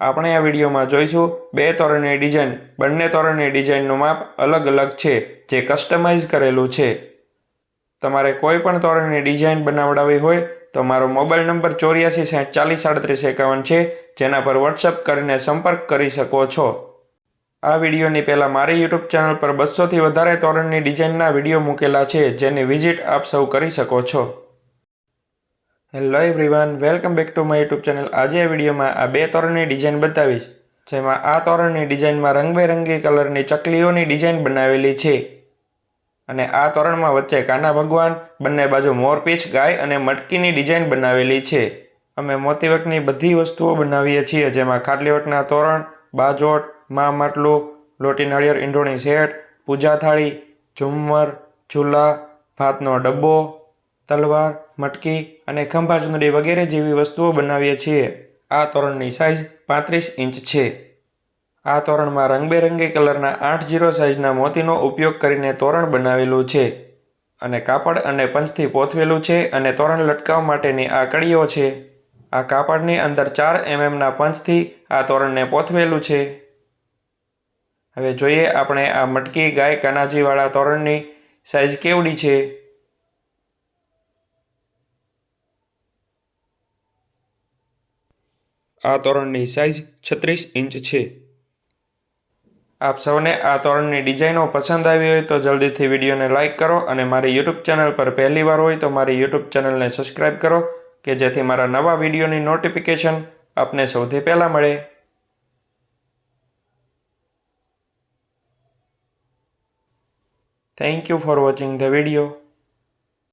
આપણે આ વિડીયોમાં જોઈશું બે તોરણની ડિઝાઇન. બંને તોરણની ડિઝાઇનનું માપ અલગ અલગ છે, જે કસ્ટમાઇઝ કરેલું છે. તમારે કોઈ પણ તોરણની ડિઝાઇન બનાવડાવી હોય તો મારો મોબાઈલ નંબર ચોર્યાસી સાઠ ચાલીસ સાડત્રીસ એકાવન છે, જેના પર વોટ્સઅપ કરીને સંપર્ક કરી શકો છો. આ વિડીયોની પહેલાં મારી યુટ્યુબ ચેનલ પર બસોથી વધારે તોરણની ડિઝાઇનના વીડિયો મૂકેલા છે, જેની વિઝિટ આપ સૌ કરી શકો છો. Hello everyone welcome back to my YouTube channel આજે આ વિડીયોમાં આ બે તોરણની ડિઝાઇન બતાવીશ, જેમાં આ તોરણની ડિઝાઇનમાં રંગબેરંગી કલરની ચકલીઓની ડિઝાઇન બનાવેલી છે. અને આ તોરણમાં વચ્ચે કાના ભગવાન, બંને બાજુ મોરપીંછ ગાય અને મટકીની ડિઝાઇન બનાવેલી છે. અમે મોતીવકની બધી વસ્તુઓ બનાવીએ છીએ, જેમાં ખાટલીવટના તોરણ, બાજોટ, મા માટલું, લોટી નાળિયેર ઈંડોણી શેઠ, પૂજા થાળી, ઝુમ્મર ઝૂલા ભાતનો ડબ્બો તલવાર, મટકી અને ખંભા ચૂંદડી વગેરે જેવી વસ્તુઓ બનાવીએ છીએ. આ તોરણની સાઇઝ પાંત્રીસ ઇંચ છે. આ તોરણમાં રંગબેરંગી કલરના આઠ જીરો સાઇઝના મોતીનો ઉપયોગ કરીને તોરણ બનાવેલું છે અને કાપડ અને પંચથી પોથવેલું છે અને તોરણ લટકાવવા માટેની આ કડીઓ છે. આ કાપડની અંદર ચાર એમએમના પંચથી આ તોરણને પોથવેલું છે. હવે જોઈએ આપણે આ મટકી, ગાય, કાનાજીવાળા તોરણની સાઇઝ કેવડી છે. આ તોરણની સાઇઝ છત્રીસ ઇંચ છે. આપ સૌને આ તોરણની ડિઝાઇનો પસંદ આવી હોય તો જલ્દીથી વિડીયોને લાઇક કરો અને મારી યુટ્યુબ ચેનલ પર પહેલી વાર હોય તો મારી યુટ્યુબ ચેનલને સબસ્ક્રાઇબ કરો કે જેથી મારા નવા વિડીયોની નોટિફિકેશન આપને સૌથી પહેલાં મળે. Thank you for watching the video